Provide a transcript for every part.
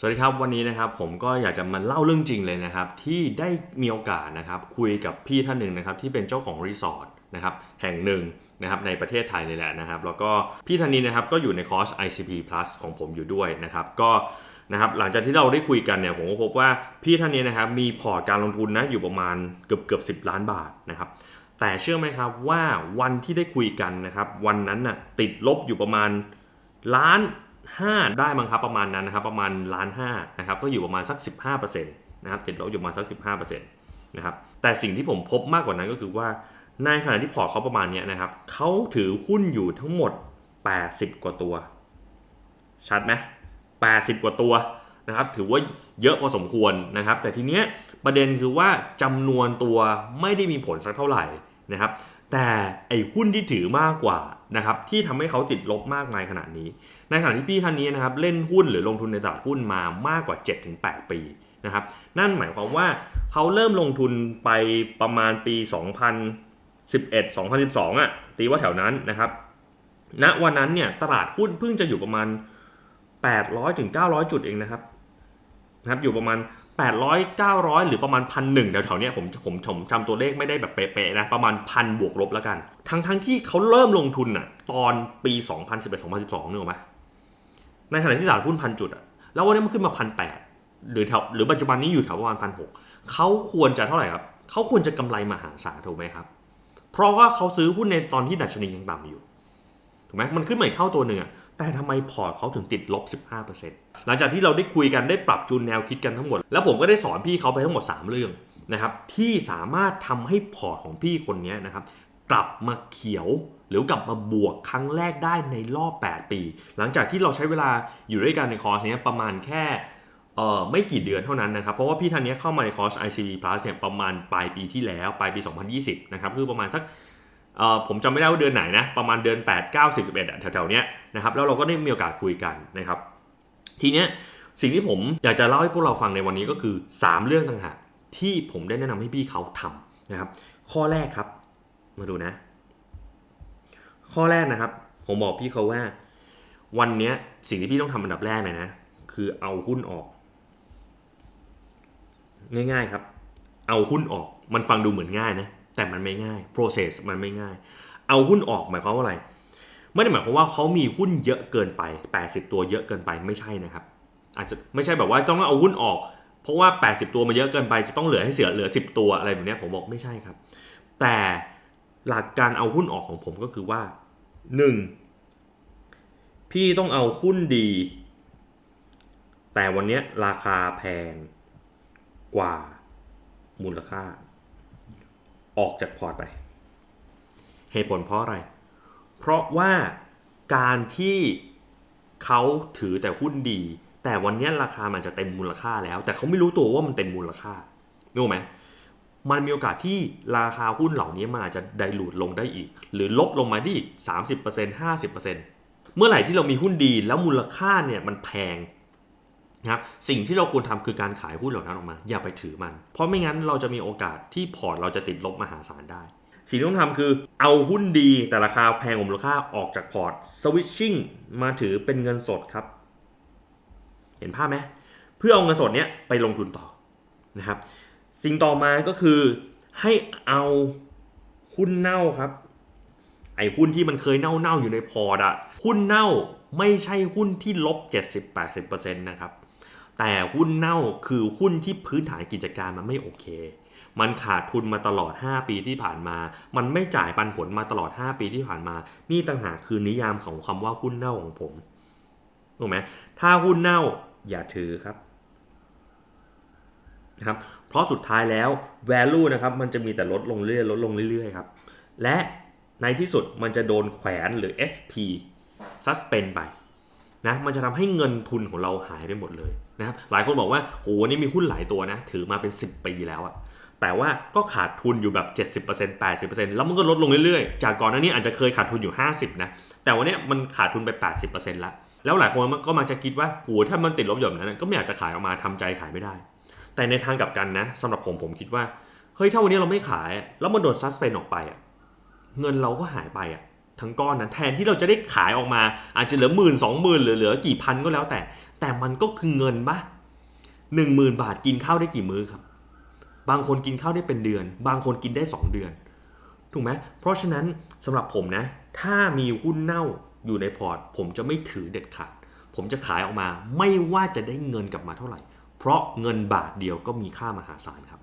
สวัสดีครับวันนี้นะครับผมก็อยากจะมาเล่าเรื่องจริงเลยนะครับ ที่ได้มีโอกาสนะครับคุยกับพี่ท่านหนึ่งนะครับที่เป็นเจ้าของรีสอร์ทนะครับแห่งหนึ่งนะครับในประเทศไทยนี่แหละนะครับ แล้วก็พี่ท่านนี้นะครับก็อยู่ในคอร์ส ICP Plus ของผมอยู่ด้วยนะครับ ก็นะครับหลังจากที่เราได้คุยกันเนี่ยผมก็พบว่าพี่ท่านนี้นะครับมีพอร์ตการลงทุนนะอยู่ประมาณเกือบเกือบสิล้านบาทนะครับแต่เชื่อไหมครับว่าวันที่ได้คุยกันนะครับวันนั้นน่ะติดลบอยู่ประมาณล้าน ห้าได้มั้งครับประมาณนั้นนะครับประมาณล้านห้านะครับก็อยู่ประมาณสัก 15%นะครับติดลบอยู่ประมาณสัก 15%นะครับแต่สิ่งที่ผมพบมากกว่านั้นก็คือว่าในขณะที่พอร์ตเขาประมาณนี้นะครับเขาถือหุ้นอยู่ทั้งหมด 80 กว่าตัว ชัดไหม80 กว่าตัวนะครับถือว่าเยอะพอสมควรนะครับ แต่ทีเนี้ยประเด็นคือว่าจำนวนตัวไม่ได้มีผลสักเท่าไหร่นะครับ แต่ไอ้หุ้นที่ถือมากกว่านะครับที่ทำให้เขาติดลบมากมายขนาดนี้ ในขณะที่พี่ท่านนี้นะครับเล่นหุ้นหรือลงทุนในตลาดหุ้นมามากกว่า 7-8 ปีนะครับนั่นหมายความว่าเขาเริ่มลงทุนไปประมาณปี 2011 2012อะตีว่าแถวนั้นนะครับณวันนั้นเนี่ยตลาดหุ้นเพิ่งจะอยู่ประมาณ 800ถึง900 จุดเองนะครับนะครับอยู่ประมาณ 800 900 หรือประมาณพันหนึ่งแถวๆเนี้ยผมผมผมจำตัวเลขไม่ได้แบบเป๊ะๆนะ ประมาณพันบวกลบแล้วกัน ทั้งทั้งที่เขาเริ่มลงทุนอะตอนปี 2011 2012นึกออกไหมในขณะที่ตลาดหุ้นพันจุดอะแล้ววันนี้มันขึ้นมาพันแปดหรือแถวหรือปัจจุบันนี้อยู่แถวประมาณพันหกเขาควรจะเท่าไหร่ครับเขาควรจะกำไรมหาศาลถูกไหมครับ เพราะว่าเขาซื้อหุ้นในตอนที่ดัชนียังต่ำอยู่ถูกไหมมันขึ้นมาอีกเท่าตัวหนึ่งอะ แต่ทำไมพอร์ตเขาถึงติดลบ 15%หลังจากที่เราได้คุยกันได้ปรับจูนแนวคิดกันทั้งหมด แล้วผมก็ได้สอนพี่เขาไปทั้งหมด 3 เรื่องนะครับที่สามารถทำให้พอร์ตของพี่คนนี้นะครับกลับมาเขียวหรือกลับมาบวกครั้งแรกได้ในรอบ 8 ปี หลังจากที่เราใช้เวลาอยู่ด้วยกันในคอร์สเนี้ยประมาณแค่เอ่อไม่กี่เดือนเท่านั้นนะครับ เพราะว่าพี่ท่านนี้เข้ามาในคอร์ส ICD Plus เนี่ยประมาณปลายปีที่แล้ว ปลายปี 2020 นะครับ คือประมาณสัก ผมจำไม่ได้ว่าเดือนไหนนะประมาณเดือน 8 9 10 11อะแถวๆเนี้ยนะครับแล้วเราก็ได้มีโอกาสคุยกันนะครับทีเนี้ยสิ่งที่ผมอยากจะเล่าให้พวกเราฟังในวันนี้ก็คือ 3 เรื่องต่างหากที่ผมได้แนะนำให้พี่เขาทำนะครับข้อแรกครับมาดูนะ ข้อแรกนะครับ ผมบอกพี่เขาว่า วันเนี้ยสิ่งที่พี่ต้องทำอันดับแรกเลยนะ คือเอาหุ้นออก ง่ายๆครับ เอาหุ้นออก มันฟังดูเหมือนง่ายนะ แต่มันไม่ง่าย process มันไม่ง่าย เอาหุ้นออกหมายความว่าอะไร ไม่ได้หมายความว่าเขามีหุ้นเยอะเกินไป 80 ตัวเยอะเกินไปไม่ใช่นะครับ อาจจะไม่ใช่แบบว่าต้องเอาหุ้นออก เพราะว่า 80 ตัวมันเยอะเกินไปจะต้องเหลือให้เสือเหลือ 10 ตัวอะไรแบบนี้ผมบอกไม่ใช่ครับ แต่หลักการเอาหุ้นออกของผมก็คือว่า 1. พี่ต้องเอาหุ้นดี แต่วันนี้ราคาแพงกว่ามูลค่า ออกจากพอร์ตไป เหตุผลเพราะอะไร เพราะว่าการที่เขาถือแต่หุ้นดี แต่วันนี้ราคามันจะเต็มมูลค่าแล้ว แต่เขาไม่รู้ตัวว่ามันเต็มมูลค่ารู้ไหมมันมีโอกาสที่ราคาหุ้นเหล่านี้มันอาจจะไดรูดลงได้อีก หรือลบลงมาได้อีก 30% 50%เมื่อไหร่ที่เรามีหุ้นดีแล้วมูลค่าเนี่ยมันแพง นะครับสิ่งที่เราควรทำคือการขายหุ้นเหล่านั้นออกมา อย่าไปถือมัน เพราะไม่งั้นเราจะมีโอกาสที่พอร์ตเราจะติดลบมหาศาลได้ สิ่งที่ต้องทำคือเอาหุ้นดีแต่ราคาแพงกว่ามูลค่าออกจากพอร์ตสวิตชิ่งมาถือเป็นเงินสดครับ เห็นภาพไหมเพื่อเอาเงินสดเนี้ยไปลงทุนต่อนะครับ สิ่งต่อมาก็คือให้เอาหุ้นเน่าครับ ไอ้หุ้นที่มันเคยเน่าๆอยู่ในพอร์ตอะหุ้นเน่าไม่ใช่หุ้นที่ลบ 70-80%นะครับ แต่หุ้นเน่าคือหุ้นที่พื้นฐานกิจการมันไม่โอเค มันขาดทุนมาตลอด 5 ปีที่ผ่านมา มันไม่จ่ายปันผลมาตลอด 5 ปีที่ผ่านมา นี่ต่างหากคือนิยามของคำว่าหุ้นเน่าของผมถูกไหมถ้าหุ้นเน่าอย่าถือครับนะครับ เพราะสุดท้ายแล้ว value นะครับมันจะมีแต่ลดลงเรื่อยๆลดลงเรื่อยๆครับ และในที่สุดมันจะโดนแขวนหรือ SP suspend ไป นะมันจะทำให้เงินทุนของเราหายไปหมดเลยนะครับหลายคนบอกว่าโหนี่มีหุ้นหลายตัวนะถือมาเป็น 10 ปีแล้วอะแต่ว่าก็ขาดทุนอยู่แบบ 70% 80%แล้วมันก็ลดลงเรื่อยๆ จากก่อนหน้านี้อาจจะเคยขาดทุนอยู่ 50นะแต่วันนี้มันขาดทุนไป 80%แล้วแล้วหลายคนก็มาจะคิดว่าโหถ้ามันติดลบแบบนั้นก็ไม่อยากจะขายออกมาทำใจขายไม่ได้ แต่ในทางกลับกันนะสำหรับผมผมคิดว่าเฮ้ยถ้าวันนี้เราไม่ขาย แล้วมันโดนซัสเพนออกไปอะเงินเราก็หายไปอะ ทั้งก้อนนั้นแทนที่เราจะได้ขายออกมา อาจจะเหลือหมื่นสองหมื่นหรือเหลือกี่พันก็แล้วแต่ แต่มันก็คือเงินปะหนึ่งหมื่นบาทกินข้าวได้กี่มื้อครับ บางคนกินข้าวได้เป็นเดือน บางคนกินได้ 2 เดือน ถูกไหมเพราะฉะนั้นสำหรับผมนะ ถ้ามีหุ้นเน่าอยู่ในพอร์ต ผมจะไม่ถือเด็ดขาด ผมจะขายออกมาไม่ว่าจะได้เงินกลับมาเท่าไหร่ เพราะเงินบาทเดียวก็มีค่ามหาศาลครับ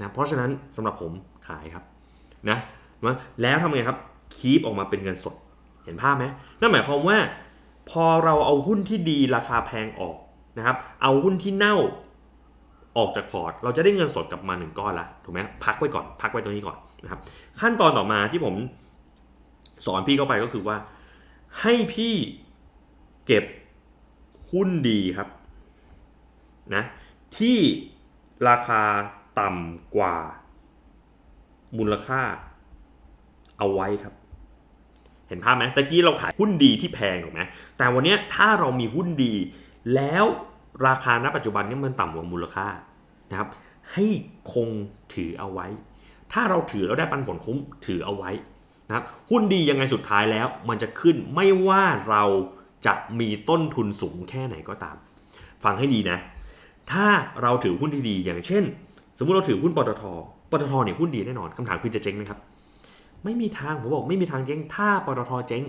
นะเพราะฉะนั้นสำหรับผมขายครับนะแล้วทำไงครับ คีปออกมาเป็นเงินสด เห็นภาพไหมนั่นหมายความว่าพอเราเอาหุ้นที่ดีราคาแพงออกนะครับ เอาหุ้นที่เน่าออกจากพอร์ต เราจะได้เงินสดกลับมาหนึ่งก้อนละถูกไหมพักไว้ก่อน พักไว้ตรงนี้ก่อนนะครับ ขั้นตอนต่อมาที่ผมสอนพี่เข้าไปก็คือว่า ให้พี่เก็บหุ้นดีครับนะที่ราคาต่ำกว่ามูลค่า เอาไว้ครับ เห็นภาพไหมตะกี้เราขายหุ้นดีที่แพงถูกไหมแต่วันนี้ถ้าเรามีหุ้นดี แล้วราคาณปัจจุบันนี้มันต่ำกว่ามูลค่านะครับ ให้คงถือเอาไว้ ถ้าเราถือแล้วได้ปันผลคุ้มถือเอาไว้นะครับหุ้นดียังไงสุดท้ายแล้ว มันจะขึ้นไม่ว่าเราจะมีต้นทุนสูงแค่ไหนก็ตาม ฟังให้ดีนะ ถ้าเราถือหุ้นที่ดีอย่างเช่น สมมุติเราถือหุ้นปตทปตทเนี่ยหุ้นดีแน่นอนคำถามคือจะเจ๊งไหมครับ ไม่มีทางผมบอกไม่มีทางเจ๊งถ้าปตทเจ๊ง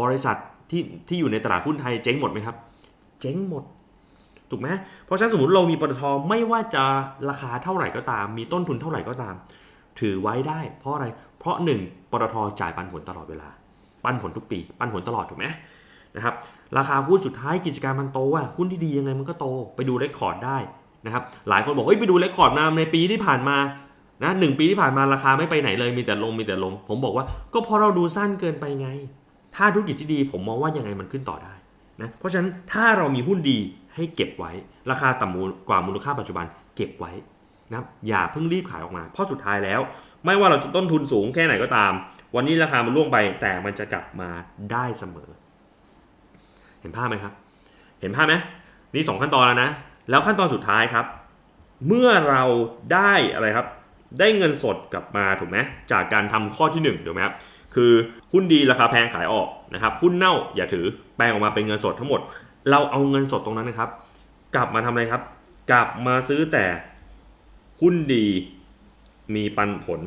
บริษัทที่ที่อยู่ในตลาดหุ้นไทยเจ๊งหมดไหมครับ เจ๊งหมด ถูกไหมเพราะฉะนั้นสมมติเรามีปตทไม่ว่าจะราคาเท่าไหร่ก็ตาม มีต้นทุนเท่าไหร่ก็ตาม ถือไว้ได้เพราะอะไร เพราะหนึ่งปตทจ่ายปันผลตลอดเวลา ปันผลทุกปี ปันผลตลอดถูกไหมนะครับราคาหุ้นสุดท้ายกิจการมันโตอะหุ้นที่ดียังไงมันก็โต ไปดูเรคคอร์ดได้นะครับหลายคนบอกเฮ้ยไปดูเรคคอร์ดมาในปีที่ผ่านมา นะหนึ่งปีที่ผ่านมาราคาไม่ไปไหนเลยมีแต่ลงมีแต่ลง ผมบอกว่าก็เพราะเราดูสั้นเกินไปไง ถ้าธุรกิจที่ดีผมมองว่ายังไงมันขึ้นต่อได้นะเพราะฉะนั้นถ้าเรามีหุ้นดีให้เก็บไว้ ราคาต่ำกว่ามูลค่าปัจจุบันเก็บไว้นะอย่าเพิ่งรีบขายออกมา เพราะสุดท้ายแล้ว ไม่ว่าเราจะต้นทุนสูงแค่ไหนก็ตาม วันนี้ราคามันล่วงไปแต่มันจะกลับมาได้เสมอ เห็นภาพไหมครับ เห็นภาพไหมนี่สองขั้นตอนแล้วนะ แล้วขั้นตอนสุดท้ายครับ เมื่อเราได้อะไรครับ ได้เงินสดกลับมาถูกไหมจากการทำข้อที่1ถูกไหมครับคือหุ้นดีราคาแพงขายออกนะครับหุ้นเน่าอย่าถือแปลงออกมาเป็นเงินสดทั้งหมด เราเอาเงินสดตรงนั้นนะครับ กลับมาทำอะไรครับ กลับมาซื้อแต่หุ้นดีมีปันผล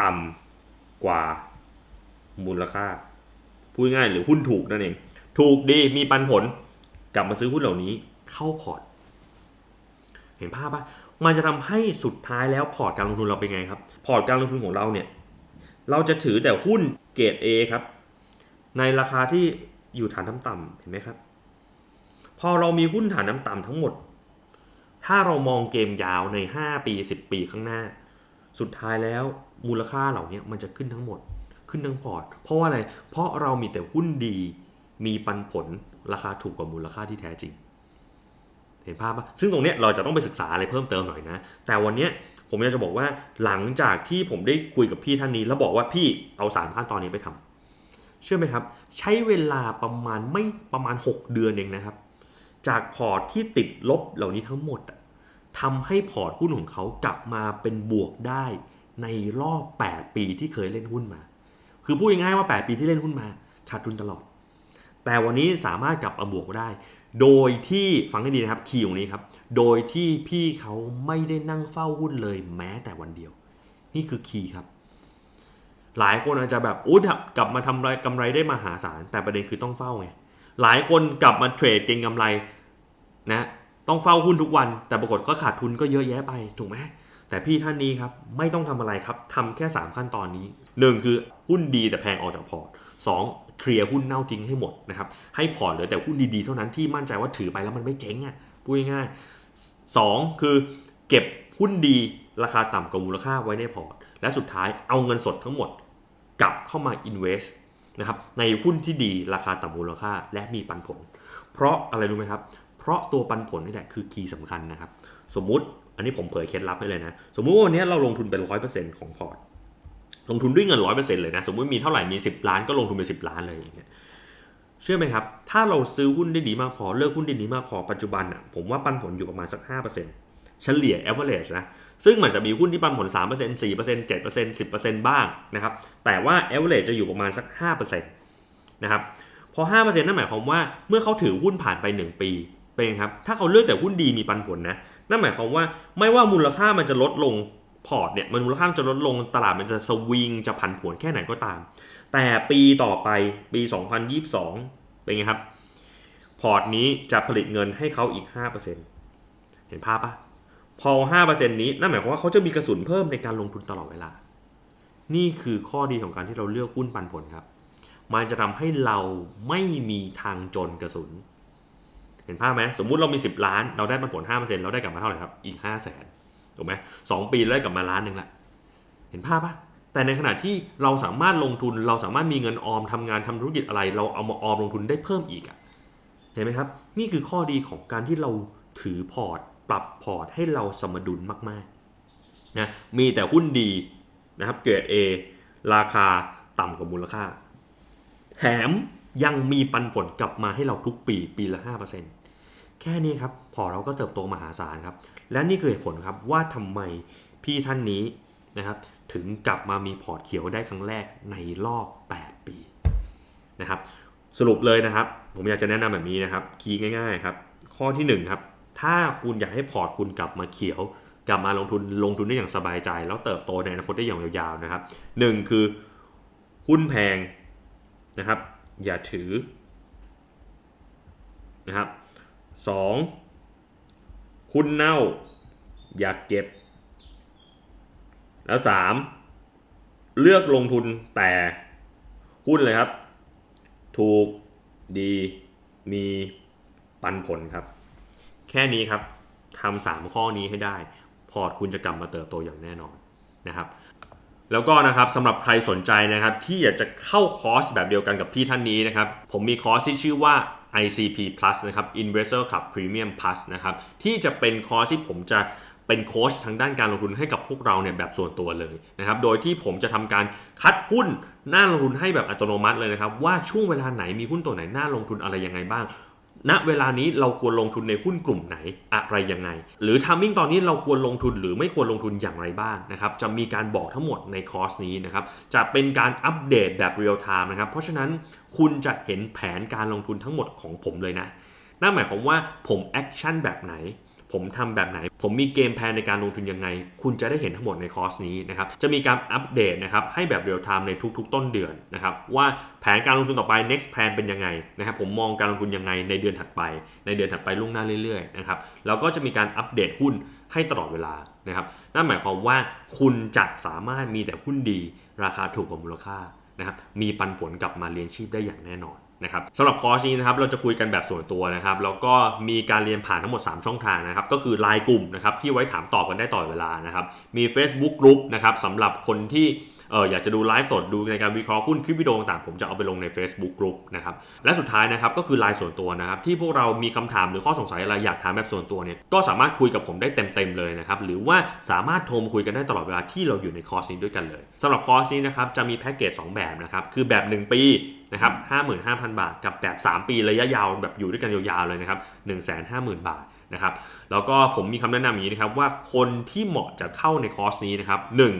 ต่ำกว่ามูลค่าพูดง่ายหรือหุ้นถูกนั่นเอง ถูกดีมีปันผล กลับมาซื้อหุ้นเหล่านี้เข้าพอร์ต เห็นภาพปะ มันจะทำให้สุดท้ายแล้วพอร์ตการลงทุนเราเป็นไงครับ พอร์ตการลงทุนของเราเนี่ย เราจะถือแต่หุ้นเกรด A ครับ ในราคาที่อยู่ฐานน้ำต่ำเห็นไหมครับ พอเรามีหุ้นฐานน้ำต่ำทั้งหมด ถ้าเรามองเกมยาวใน 5 ปี 10 ปีข้างหน้า สุดท้ายแล้วมูลค่าเหล่านี้มันจะขึ้นทั้งหมด ขึ้นทั้งพอร์ต เพราะว่าอะไร เพราะเรามีแต่หุ้นดี มีปันผล ราคาถูกกว่ามูลค่าที่แท้จริง เห็นภาพปะซึ่งตรงเนี้ยเราจะต้องไปศึกษาอะไรเพิ่มเติมหน่อยนะ แต่วันเนี้ยผมอยากจะบอกว่าหลังจากที่ผมได้คุยกับพี่ท่านนี้ แล้วบอกว่าพี่เอาสามขั้นตอนนี้ไปทำเชื่อไหมครับ ใช้เวลาประมาณไม่ประมาณ 6 เดือนเองนะครับ จากพอร์ตที่ติดลบเหล่านี้ทั้งหมดอะทำให้พอร์ตหุ้นของเขากลับมาเป็นบวกได้ในรอบ 8 ปีที่เคยเล่นหุ้นมา คือพูดง่ายๆว่า 8 ปีที่เล่นหุ้นมาขาดทุนตลอด แต่วันนี้สามารถกลับมาบวกได้ โดยที่ฟังให้ดีนะครับคีย์ตรงนี้ครับ โดยที่พี่เขาไม่ได้นั่งเฝ้าหุ้นเลยแม้แต่วันเดียว นี่คือคีย์ครับ หลายคนอาจจะแบบอุ้ยกลับมาทำไรกำไรได้มหาศาลแต่ประเด็นคือต้องเฝ้าไงหลายคนกลับมาเทรดเก็งกำไรนะต้องเฝ้าหุ้นทุกวัน แต่ปรากฏก็ขาดทุนก็เยอะแยะไปถูกไหมแต่พี่ท่านนี้ครับไม่ต้องทำอะไรครับทำแค่ 3 ขั้นตอนนี้ 1 คือหุ้นดีแต่แพงออกจากพอร์ต 2. เคลียร์หุ้นเน่าทิ้งให้หมดนะครับให้พอร์ตเหลือแต่หุ้นดีๆเท่านั้นที่มั่นใจว่าถือไปแล้วมันไม่เจ๊งอะพูดง่ายๆ 2. คือเก็บหุ้นดีราคาต่ำกว่ามูลค่าไว้ในพอร์ต และสุดท้ายเอาเงินสดทั้งหมดกลับเข้ามา invest นะครับในหุ้นที่ดีราคาต่ำมูลค่าและมีปันผล เพราะอะไรรู้ไหมครับ เพราะตัวปันผลนี่แหละคือคีย์สำคัญนะครับ สมมุติอันนี้ผมเผยเคล็ดลับให้เลยนะ สมมุติว่าวันนี้เราลงทุนเป็นร้อยเปอร์เซ็นต์ของพอร์ต ลงทุนด้วยเงินร้อยเปอร์เซ็นต์เลยนะ สมมติมีเท่าไหร่มี10ล้านก็ลงทุนไปสิบล้านเลยอย่างเงี้ยเชื่อไหมครับ ถ้าเราซื้อหุ้นได้ดีมากพอเลือกหุ้นได้ดีมากพอปัจจุบันอะผมว่าปันผลอยู่ประมาณสักห้าเปอร์เซ็นต์เฉลี่ย average นะ ซึ่งมันจะมีหุ้นที่ปันผล 3% 4% 7% 10%บ้างนะครับ แต่ว่า average จะอยู่ประมาณสัก 5%นะครับ พอ 5%นั่นหมายความว่าเมื่อเขาถือหุ้นผ่านไป 1 ปี เป็นครับ ถ้าเขาเลือกแต่หุ้นดีมีปันผลนะ นั่นหมายความว่าไม่ว่ามูลค่ามันจะลดลง พอร์ตเนี่ยมันมูลค่ามจะลดลงตลาดมันจะสวิงจะผันผวนแค่ไหนก็ตาม แต่ปีต่อไปปี 2022 เป็นไงครับ พอร์ตนี้จะผลิตเงินให้เขาอีก 5%เห็นภาพปะพอ 5%นี้นั่นหมายความว่าเขาจะมีกระสุนเพิ่มในการลงทุนตลอดเวลา นี่คือข้อดีของการที่เราเลือกหุ้นปันผลครับ มันจะทำให้เราไม่มีทางจนกระสุน เห็นภาพไหมสมมุติเรามี 10 ล้าน เราได้ปันผล5%เราได้กลับมาเท่าไหร่ครับ อีก 5 0 0แสน ถูกไหมสองปีได้กลับมาล้านหนึ่งละเห็นภาพปะแต่ในขณะที่เราสามารถลงทุนเราสามารถมีเงินออมทำงานทำธุรกิจอะไร เราเอามาออมลงทุนได้เพิ่มอีกอะเห็นไหมครับ นี่คือข้อดีของการที่เราถือพอร์ต ปรับพอร์ตให้เราสมดุลมากๆนะมีแต่หุ้นดีนะครับเกรด A ราคาต่ำกว่ามูลค่าแถมยังมีปันผลกลับมาให้เราทุกปีปีละ 5%แค่นี้ครับ พอเราก็เติบโตมหาศาลครับ และนี่คือเหตุผลครับว่าทำไมพี่ท่านนี้นะครับถึงกลับมามีพอร์ตเขียวได้ครั้งแรกในรอบ 8 ปีนะครับสรุปเลยนะครับ ผมอยากจะแนะนำแบบนี้นะครับ คีย์ง่ายๆครับข้อที่1ครับถ้าคุณอยากให้พอร์ตคุณกลับมาเขียว กลับมาลงทุนลงทุนได้อย่างสบายใจ แล้วเติบโตในอนาคตได้อย่างยาวๆนะครับหนึ่งคือหุ้นแพงนะครับ อย่าถือนะครับสอง หุ้นเน่า อย่าเก็บ แล้วสามเลือกลงทุนแต่หุ้นเลยครับ ถูกดีมีปันผลครับ แค่นี้ครับทำสามข้อนี้ให้ได้ พอร์ตคุณจะกลับมาเติบโตอย่างแน่นอนนะครับแล้วก็นะครับสำหรับใครสนใจนะครับที่อยากจะเข้าคอร์สแบบเดียวกันกับพี่ท่านนี้นะครับ ผมมีคอร์สที่ชื่อว่า ICP Plus นะครับ Investor Club Premium Plus นะครับที่จะเป็นคอร์สที่ผมจะเป็นโค้ชทางด้านการลงทุนให้กับพวกเราเนี่ยแบบส่วนตัวเลยนะครับ โดยที่ผมจะทำการคัดหุ้นน่าลงทุนให้แบบอัตโนมัติเลยนะครับ ว่าช่วงเวลาไหนมีหุ้นตัวไหนน่าลงทุนอะไรยังไงบ้าง ณเวลานี้เราควรลงทุนในหุ้นกลุ่มไหนอะไรยังไง หรือทามมิ่งตอนนี้เราควรลงทุนหรือไม่ควรลงทุนอย่างไรบ้างนะครับจะมีการบอกทั้งหมดในคอร์สนี้นะครับจะเป็นการอัปเดตแบบเรียลไทม์นะครับเพราะฉะนั้นคุณจะเห็นแผนการลงทุนทั้งหมดของผมเลยนะนั่นหมายความว่าผมแอคชั่นแบบไหน ผมทำแบบไหน ผมมีเกมแพนในการลงทุนยังไง คุณจะได้เห็นทั้งหมดในคอร์สนี้นะครับ จะมีการอัปเดตนะครับให้แบบเรียลไทม์ในทุกๆ ต้นเดือนนะครับว่าแผนการลงทุนต่อไป next plan เป็นยังไงนะครับผมมองการลงทุนยังไงในเดือนถัดไป ในเดือนถัดไปล่วงหน้าเรื่อยๆนะครับแล้วก็จะมีการอัปเดตหุ้นให้ตลอดเวลานะครับนั่นหมายความว่าคุณจะสามารถมีแต่หุ้นดี ราคาถูกกว่ามูลค่านะครับมีปันผลกลับมาเลี้ยงชีพได้อย่างแน่นอน นะครับสำหรับคอร์สนี้นะครับเราจะคุยกันแบบส่วนตัวนะครับแล้วก็มีการเรียนผ่านทั้งหมด 3 ช่องทางนะครับก็คือไลน์กลุ่มนะครับที่ไว้ถามตอบกันได้ตลอดเวลานะครับมี Facebook Group นะครับสำหรับคนที่เอออยากจะดูไลฟ์สดดูในการวิเคราะห์หุ้นคลิปวิดีโอต่างๆผมจะเอาไปลงใน Facebook Group นะครับและสุดท้ายนะครับก็คือไลน์ส่วนตัวนะครับที่พวกเรามีคำถามหรือข้อสงสัยอะไรอยากถามแบบส่วนตัวเนี่ยก็สามารถคุยกับผมได้เต็มๆเลยนะครับหรือว่าสามารถโทรมาคุยกันได้ตลอดเวลาที่เราอยู่ในคอร์สนี้ด้วยกันเลยสำหรับคอร์สนี้นะครับจะมีแพ็กเกจ2แบบนะครับคือแบบ 1 ปีนะครับ55,000 บาท กับแบบ 3 ปีระยะยาวแบบอยู่ด้วยกันยาวๆเลยนะครับ150,000 บาทนะครับแล้วก็ผมมีคำแนะนำอย่างนี้นะครับว่าคนที่เหมาะจะเข้าในคอร์สนี้นะครับหนึ่ง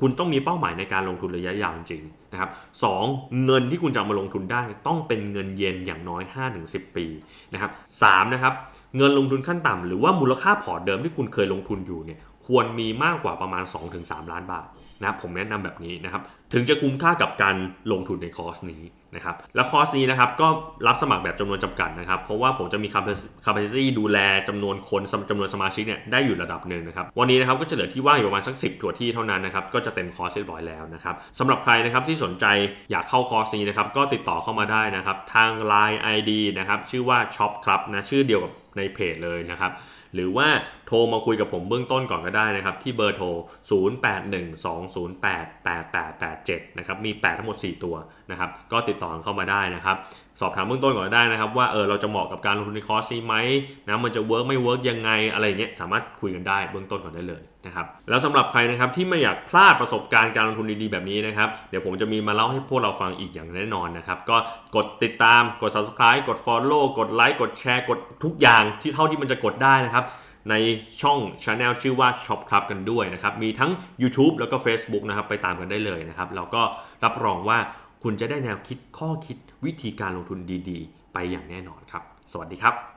คุณต้องมีเป้าหมายในการลงทุนระยะยาวจริงนะครับสองเงินที่คุณจะมาลงทุนได้ต้องเป็นเงินเย็นอย่างน้อย 5-10 ปีนะครับสามนะครับเงินลงทุนขั้นต่ำหรือว่ามูลค่าพอร์ตเดิมที่คุณเคยลงทุนอยู่เนี่ยควรมีมากกว่าประมาณ 2-3 ล้านบาทนะครับผมแนะนำแบบนี้นะครับถึงจะคุ้มค่ากับการลงทุนในคอร์สนี้ นะครับและคอร์สนี้นะครับก็รับสมัครแบบจำนวนจำกัดนะครับ เพราะว่าผมจะมี capacity ดูแลจำนวนคนจำนวนสมาชิกเนี่ยได้อยู่ระดับหนึ่งนะครับ วันนี้นะครับก็จะเหลือที่ว่างอยู่ประมาณสัก 10ถั่วที่เท่านั้นนะครับ ก็จะเต็มคอร์สเรียบร้อยแล้วนะครับสำหรับใครนะครับที่สนใจอยากเข้าคอร์สนี้นะครับ ก็ติดต่อเข้ามาได้นะครับ ทาง Line ID นะครับ ชื่อว่า Shop Club นะชื่อเดียวกับในเพจเลยนะครับ หรือว่า โทรมาคุยกับผมเบื้องต้นก่อนก็ได้นะครับ ที่เบอร์โทร 0812088887 นะครับ มี 8 ทั้งหมด 4 ตัวนะครับ ก็ติดต่อเข้ามาได้นะครับ สอบถามเบื้องต้นก่อนก็ได้นะครับ ว่าเออเราจะเหมาะกับการลงทุนในคอร์สนี้ไหมนะมันจะเวิร์กไม่เวิร์กยังไงอะไรเงี้ยสามารถคุยกันได้เบื้องต้นก่อนได้เลยนะครับแล้วสำหรับใครนะครับที่ไม่อยากพลาดประสบการณ์การลงทุนดีๆแบบนี้นะครับเดี๋ยวผมจะมีมาเล่าให้พวกเราฟังอีกอย่างแน่นอนนะครับก็กดติดตามกด subscribe กด follow กดไลค์กดแชร์กดทุกอย่างที่เท่าที่มันจะกดได้นะครับ ในช่อง Channel ชื่อว่า Shop Club กันด้วยนะครับ มีทั้ง YouTube แล้วก็ Facebook นะครับ ไปตามกันได้เลยนะครับ แล้วก็รับรองว่าคุณจะได้แนวคิดข้อคิดวิธีการลงทุนดีๆ ไปอย่างแน่นอนครับ สวัสดีครับ